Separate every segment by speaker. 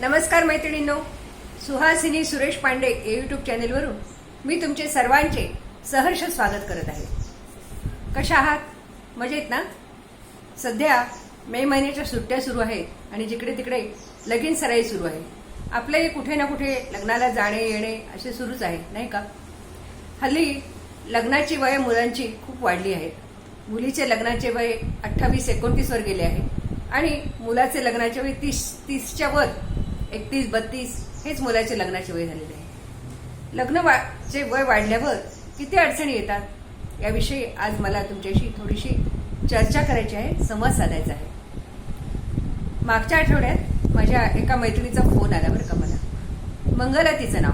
Speaker 1: नमस्कार मैत्रिणींनो. सुहासिनी सुरेश पांडे या युट्यूब चॅनेलवरून मी तुमचे सर्वांचे सहर्ष स्वागत करत आहे. कशा आहात? मजेत ना? सध्या मे महिन्याच्या सुट्ट्या सुरू आहेत आणि जिकडे तिकडे लगीन सराई सुरू आहे. आपलंही कुठे ना कुठे लग्नाला जाणे येणे असे सुरूच आहे नाही का? हल्ली लग्नाची वय मुलांची खूप वाढली आहेत मुलीचे लग्नाचे वय अठ्ठावीस एकोणतीसवर गेले आहे आणि मुलाचे लग्नाचे वय तीस तीसच्या वर एकतीस बत्तीस हेच मुलाचे लग्नाचे वय झालेले आहे. लग्न वा- चे वय वाढल्यावर किती अडचणी येतात? याविषयी आज मला तुमच्याशी थोडीशी चर्चा करायची आहे संवाद साधायचा आहे. मागच्या आठवड्यात माझ्या एका मैत्रिणीचा फोन आला बरं का मला. मंगला तिचं नाव.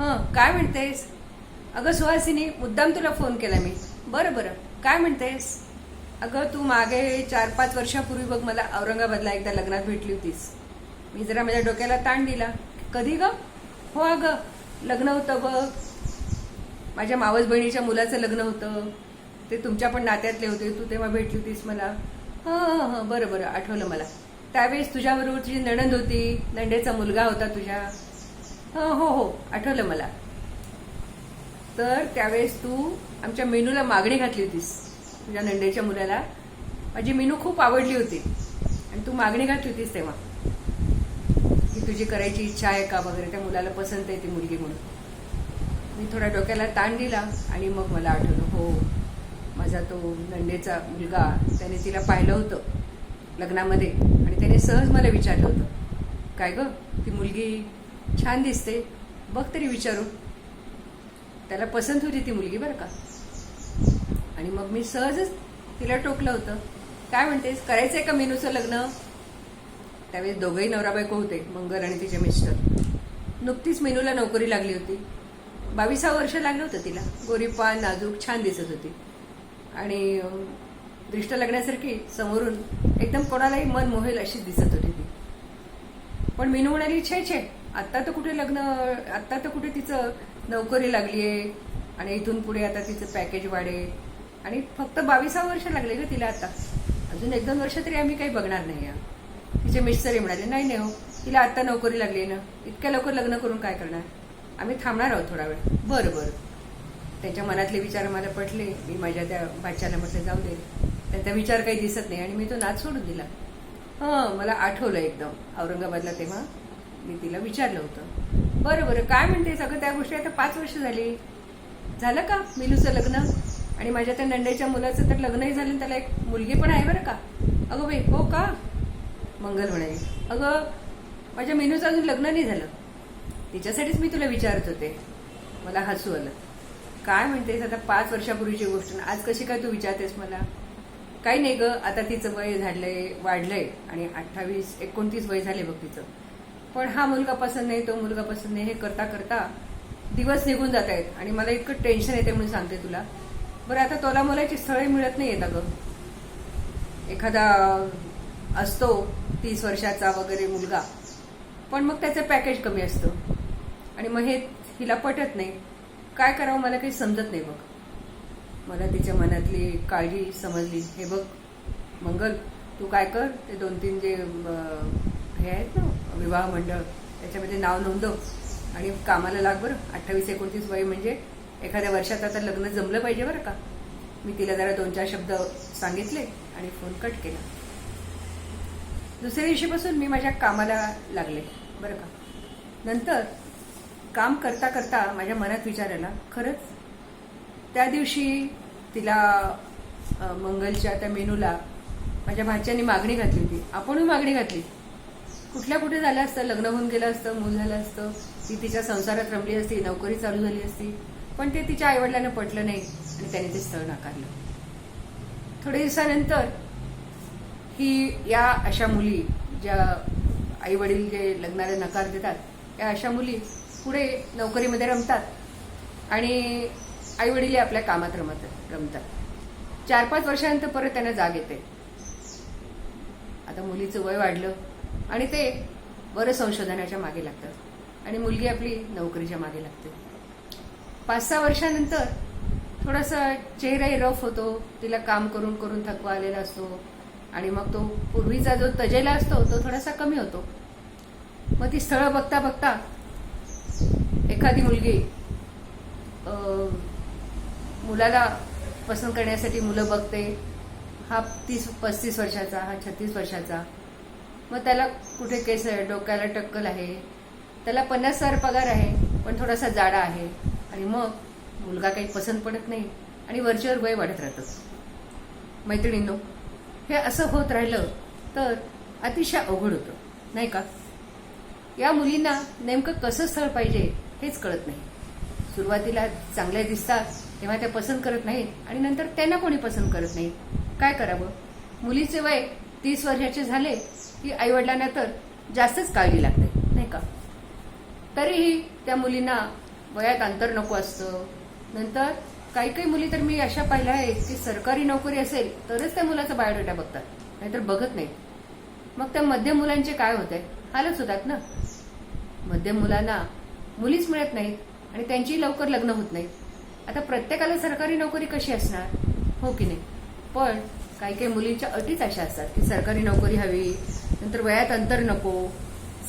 Speaker 1: हं काय म्हणतेस? अगं सुहासिनी मुद्दाम तुला फोन केला मी. बरं बरं. काय म्हणतेस? अगं तू मागे चार पाच वर्षापूर्वी बघ मला औरंगाबादला एकदा लग्नात भेटली होतीस. मी जरा माझ्या डोक्याला ताण दिला. कधी ग? हो अगं. लग्न होतं बघ. माझ्या मावस बहिणीच्या मुलाचं लग्न होतं. ते तुमच्या पण नात्यातले होते. तू तेव्हा भेटली होतीस मला. हां हां हां. बरं बरं. आठवलं मला. त्यावेळेस तुझ्याबरोबर तुझी नणंद होती. नंडेचा मुलगा होता तुझ्या. हां हो हो. आठवलं मला. तर त्यावेळेस तू आमच्या मेनूला मागणी घातली होतीस. तुझ्या नंडेच्या मुलाला. माझी मेनू खूप आवडली होती. आणि तू मागणी घातली होतीस तेव्हा. की तुझी करायची इच्छा आहे का वगैरे त्या मुलाला पसंत आहे ती मुलगी म्हणून. मी थोडा डोक्याला ताण दिला आणि मग मला आठवलं हो माझा तो नंडेचा मुलगा त्याने तिला पाहिलं होतं लग्नामध्ये आणि त्याने सहज मला विचारलं होतं काय ग ती मुलगी छान दिसते बघ तरी विचारू त्याला पसंत होती ती मुलगी बरं का. आणि मग मी सहजच तिला टोकलं होतं. काय म्हणतेस करायचं आहे का मेनूचं लग्न? त्यावेळेस दोघंही नवरा बायको होते मंगल आणि तिचे मिस्टर. नुकतीच मेनूला नोकरी लागली होती. बावीसा वर्ष लागलं होतं तिला. गोरीपान नाजूक छान दिसत होती. आणि दृष्ट लागण्यासारखी समोरून एकदम कोणालाही मन मोहेल अशी दिसत होती ती. पण मीनू म्हणाली छे छे आत्ता तर कुठे लग्न आत्ता तर कुठे तिचं नोकरी लागली आहे आणि इथून पुढे आता तिचं पॅकेज वाढेल आणि फक्त बावीसा वर्ष लागले ग तिला आता. अजून एक दोन वर्ष तरी आम्ही काही बघणार नाही आहे. तिचे मिस्टरही म्हणाले नाही नाही हो तिला आत्ता नोकरी लागली आहे ना इतक्या लवकर लग्न करून काय करणार? आम्ही थांबणार आहोत थोडा वेळ. बरं बरं. त्यांच्या मनातले विचार मला पटले मी माझ्या त्या बाच्याला म्हटलं जाऊ दे. त्यांचा विचार काही दिसत नाही आणि मी तो नाच सोडून दिला. हं मला आठवलं एकदम औरंगाबादला तेव्हा मी तिला विचारलं होतं. बरं बरं काय म्हणते सगळं? त्या गोष्टी आता पाच वर्ष झाली. झालं का मिलूचं लग्न? आणि माझ्या त्या नंडेच्या मुलाचं तर लग्नही झालं त्याला एक मुलगी पण आहे बरं का? अगं बाई हो का? मंगल म्हणाली. अगं माझ्या मेनूचं अजून लग्न नाही झालं. तिच्यासाठीच मी तुला विचारत होते. मला हसू आलं. काय म्हणतेस आता पाच वर्षापूर्वीची गोष्ट आज कशी काय तू विचारतेस मला? काही नाही ग आता तिचं वय झालंय वाढलंय आणि अठ्ठावीस एकोणतीस वय झाले बघ तिचं. पण हा मुलगा पसंत नाही तो मुलगा पसंत नाही हे करता करता दिवस निघून जात आहेत आणि मला इतकं टेन्शन येते म्हणून सांगते तुला. बरं आता तोला मुलाची स्थळे मिळत नाही येत अगं. एखादा असतो तीस वर्षाचा वगैरे मुलगा. पण मग त्याचं पॅकेज कमी असतं. आणि मग हे हिला पटत नाही. काय करावं मला काही समजत नाही बघ मला तिच्या मनातली काळजी समजली. हे बघ मंगल तू काय कर? ते दोन तीन जे हे आहेत ना विवाह मंडळ त्याच्यामध्ये नाव नोंदव. आणि कामाला लाग बरं. अठ्ठावीस एकोणतीस वय म्हणजे एखाद्या वर्षात आता लग्न जमलं पाहिजे बरं का? मी तिला जरा दोन चार शब्द सांगितले आणि फोन कट केला. दुसऱ्या दिवशीपासून मी माझ्या कामाला लागले. बरं का? नंतर काम करता करता माझ्या मनात विचार आला खरंच? त्या दिवशी तिला मंगलच्या त्या मेनूला माझ्या भाच्याने मागणी घातली होती. आपणही मागणी घातली. कुठल्या कुठे झालं असतं? लग्न होऊन गेलं असतं मूल झालं असतं ती तिच्या संसारात रमली असती नोकरी चालू झाली असती पण ते तिच्या आईवडिलांना पटलं नाही आणि त्याने ते स्थळ नाकारलं. थोड्या दिवसानंतर की या अशा मुली ज्या आई वडील जे लग्नाला नकार देतात या अशा मुली पुढे नोकरीमध्ये रमतात आणि आई वडील आपल्या कामात रमत रमतात. चार पाच वर्षानंतर परत त्यांना जाग येते. आता मुलीचं वय वाढलं आणि ते बरं संशोधनाच्या मागे लागतात आणि मुलगी आपली नोकरीच्या मागे लागते. पाच सहा वर्षानंतर थोडासा चेहराही रफ होतो तिला काम करून करून थकवा आलेला असतो आणि मग तो पूर्वीचा जो तजेला असतो तो थोडासा कमी होतो. मग ती स्थळं बघता बघता एखादी मुलगी मुलाला पसंत करण्यासाठी मुलं बघते. हा तीस पस्तीस वर्षाचा हा छत्तीस वर्षाचा. मग त्याला कुठे केस आहे? डोक्याला टक्कल आहे. त्याला पन्नास हजार पगार आहे पण थोडासा जाडा आहे. आणि मग मुलगा काही पसंत पडत नाही आणि वरच्यावर वय वाढत राहतं. मैत्रिणींनो हे असं होत राहिलं तर अतिशय अवघड होतं नाही का? या मुलींना नेमकं कसं स्थळ पाहिजे हेच कळत नाही. सुरुवातीला चांगल्या दिसतात तेव्हा त्या पसंत करत नाहीत आणि नंतर त्यांना कोणी पसंत करत नाही. काय करावं? मुलीचे वय तीस वर्षाचे झाले की आईवडिलांना तर जास्तच काळजी लागते नाही का? तरीही त्या मुलींना वयात अंतर नको असतं. नंतर काही काही मुली तर मी अशा पाहिल्या आहेत की सरकारी नोकरी असेल तरच त्या मुलाचा बायोडेटा बघतात. नाहीतर बघत नाही. मग त्या मध्यम मुलांचे काय होत आहे हालच होतात ना. मध्यम मुलांना मुलीच मिळत नाहीत आणि त्यांची लवकर लग्न होत नाहीत. आता प्रत्येकाला सरकारी नोकरी कशी असणार? हो की नाही? पण काही काही मुलींच्या अटीच अशा असतात की सरकारी नोकरी हवी नंतर वयात अंतर नको.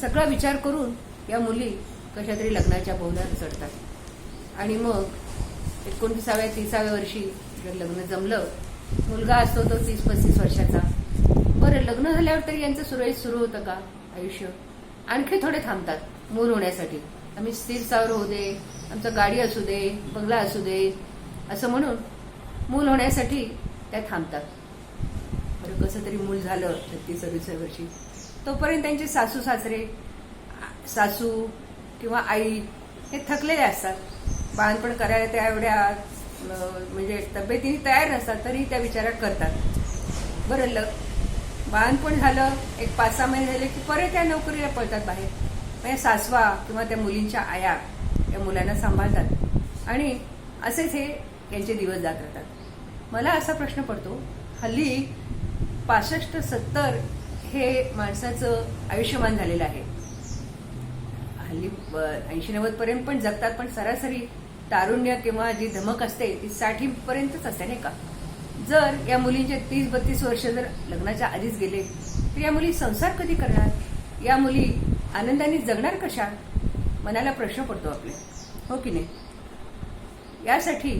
Speaker 1: सगळा विचार करून या मुली कशा तरी लग्नाच्या बोहल्यावर चढतात. आणि मग एकोणतीसाव्या तिसाव्या वर्षी जर लग्न जमलं मुलगा असतो तो तीस पस्तीस वर्षाचा. बरं लग्न झाल्यावर तरी यांचं सुरळीत सुरू होतं का आयुष्य? आणखी थोडे थांबतात मूल होण्यासाठी. आम्ही स्थिर सावर होऊ दे आमचं गाडी असू दे बंगला असू दे असं म्हणून मूल होण्यासाठी त्या थांबतात. बरं कसं तरी मूल झालं छत्तीस सव्वीसाव्या वर्षी. तोपर्यंत त्यांचे सासू सासरे सासू किंवा आई हे थकलेले असतात. बाळणपण करायला त्या एवढ्या म्हणजे तब्येतीने तयार नसतात तरी त्या विचारात करतात. बरं ल बाळणपण झालं एक पाच सहा महिने झाले की परत त्या नोकरीला पळतात बाहेर. म्हणजे सासवा किंवा त्या मुलींच्या आया या मुलांना सांभाळतात आणि असेच हे यांचे दिवस जात राहतात. मला असा प्रश्न पडतो हल्ली पासष्ट सत्तर हे माणसाचं आयुष्यमान झालेलं आहे. हल्ली ऐंशी नव्वद पर्यंत पण जगतात पण सरासरी तारुण्य किंवा जी धमक असते ती साठी पर्यंतच असते नाही का? जर या मुलींचे तीस बत्तीस वर्ष जर लग्नाच्या आधीच गेले तर या मुली संसार कधी करणार? या मुली आनंदाने जगणार कशा? मनाला प्रश्न पडतो आपले. हो की नाही? यासाठी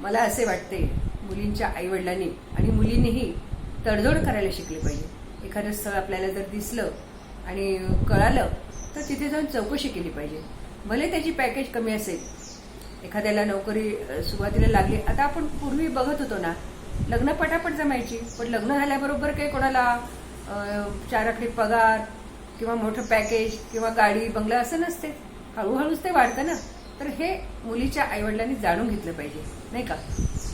Speaker 1: मला असे वाटते मुलींच्या आईवडिलांनी आणि मुलींनीही तडजोड करायला शिकले पाहिजे. एखादं स्थळ आपल्याला जर दिसलं आणि कळालं तर तिथे जाऊन चौकशी केली पाहिजे. भले त्याची पॅकेज कमी असेल एखाद्याला नोकरी सुरुवातीला लागली. आता आपण पूर्वी बघत होतो ना लग्न पटापट जमायची. पण लग्न झाल्याबरोबर काही कोणाला चार आकडे पगार किंवा मोठं पॅकेज किंवा गाडी बंगला असं नसते. हळूहळूच ते वाढतं ना. तर हे मुलीच्या आईवडिलांनी जाणून घेतलं पाहिजे नाही का?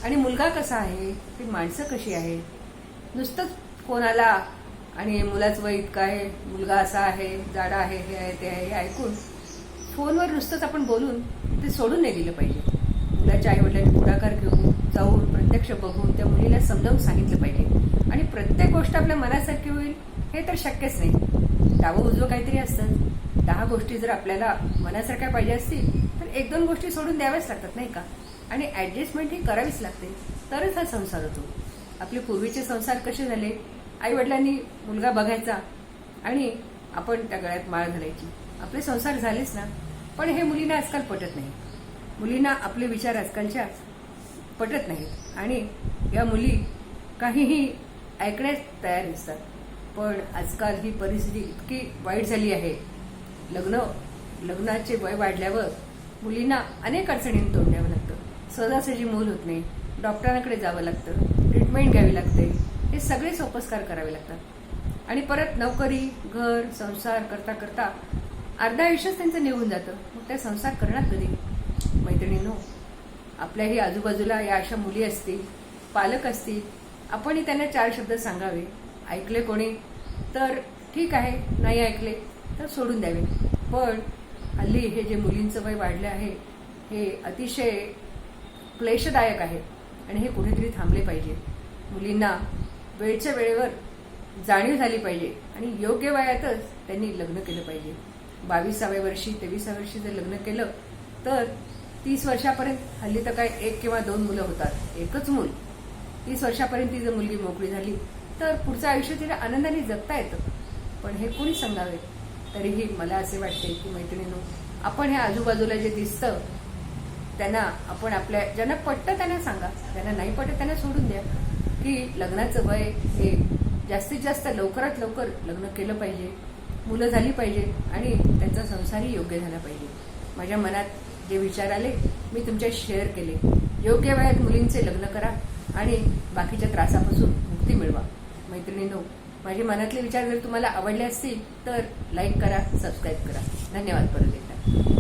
Speaker 1: आणि मुलगा कसा आहे? ती माणसं कशी आहे नुसतंच कोणाला आणि मुलाचं वय इतकं आहे मुलगा असा आहे जाडा आहे हे आहे ते आहे हे ऐकून फोनवर नुसतंच आपण बोलून ते सोडून नाही दिलं पाहिजे. मुलाच्या आईवडिलांनी पुढाकार घेऊन जाऊन प्रत्यक्ष बघून त्या मुलीला समजावून सांगितलं पाहिजे. आणि प्रत्येक गोष्ट आपल्या मनासारखी होईल हे तर शक्यच नाही. डावं उजवं काहीतरी असतं. दहा गोष्टी जर आपल्याला मनासारख्या पाहिजे असतील तर एक दोन गोष्टी सोडून द्याव्याच लागतात नाही का? आणि ॲडजस्टमेंट ही करावीच लागते. तरच हा संसार होतो. आपले पूर्वीचे संसार कसे झाले? आई वडिलांनी मुलगा बघायचा आणि आपण त्या गळ्यात माळ घालायची. आपले संसार झालेच ना. पण हे मुलींना आजकाल पटत नाही. मुलींना आपले विचार आजकालच्या पटत नाहीत. आणि या मुली काहीही ऐकण्यास तयार नसतात. पण आजकाल ही परिस्थिती इतकी वाईट झाली आहे. लग्न लग्नाचे वय वाढल्यावर मुलींना अनेक अडचणींना तोंड द्यावं लागतं सहजासहजी मूल होत नाही. डॉक्टरांकडे जावं लागतं. ट्रीटमेंट घ्यावी लागते. हे सगळे सोपस्कार करावे लागतात. आणि परत नोकरी घर संसार करता करता अर्धा आयुष्यच त्यांचं निघून जातं. मग त्या संसार करणार कधी? मैत्रिणींनो आपल्याही आजूबाजूला या अशा मुली असतील पालक असतील आपणही त्यांना चार शब्द सांगावे. ऐकले कोणी? तर ठीक आहे. नाही ऐकले तर सोडून द्यावे. पण हल्ली हे जे मुलींचं वय वाढलं आहे हे अतिशय क्लेशदायक आहे आणि हे कुठेतरी थांबले पाहिजे. मुलींना वेळच्या वेळेवर जाणीव झाली पाहिजे आणि योग्य वयातच त्यांनी लग्न केलं पाहिजे. बावीसाव्या वर्षी तेविसाव्या वर्षी जर लग्न केलं तर तीस वर्षापर्यंत हल्ली तर काय एक किंवा दोन मुलं होतात एकच मूल. तीस वर्षापर्यंत ती जर मुलगी मोकळी झाली तर पुढचं आयुष्य तिला आनंदाने जगता येतं. पण हे कोणी सांगावे? तरीही मला असे वाटते की मैत्रिणीनो आपण हे आजूबाजूला जे दिसतं त्यांना आपण आपल्या ज्यांना पटतं त्यांना सांगा. ज्यांना नाही पटत त्यांना सोडून द्या. की लग्नाचं वय हे जास्तीत जास्त लवकरात लवकर लग्न केलं पाहिजे मुलं झाली पाहिजे आणि त्यांचा संसारही योग्य झाला पाहिजे. माझ्या मनात जे विचार आले मी तुमच्या शेअर केले. योग्य वयात मुलींचे लग्न करा आणि बाकीच्या त्रासापासून मुक्ती मिळवा. मैत्रिणींनो माझे मनातले विचार जर तुम्हाला आवडले असतील तर लाईक करा सबस्क्राईब करा. धन्यवाद परत एकदा.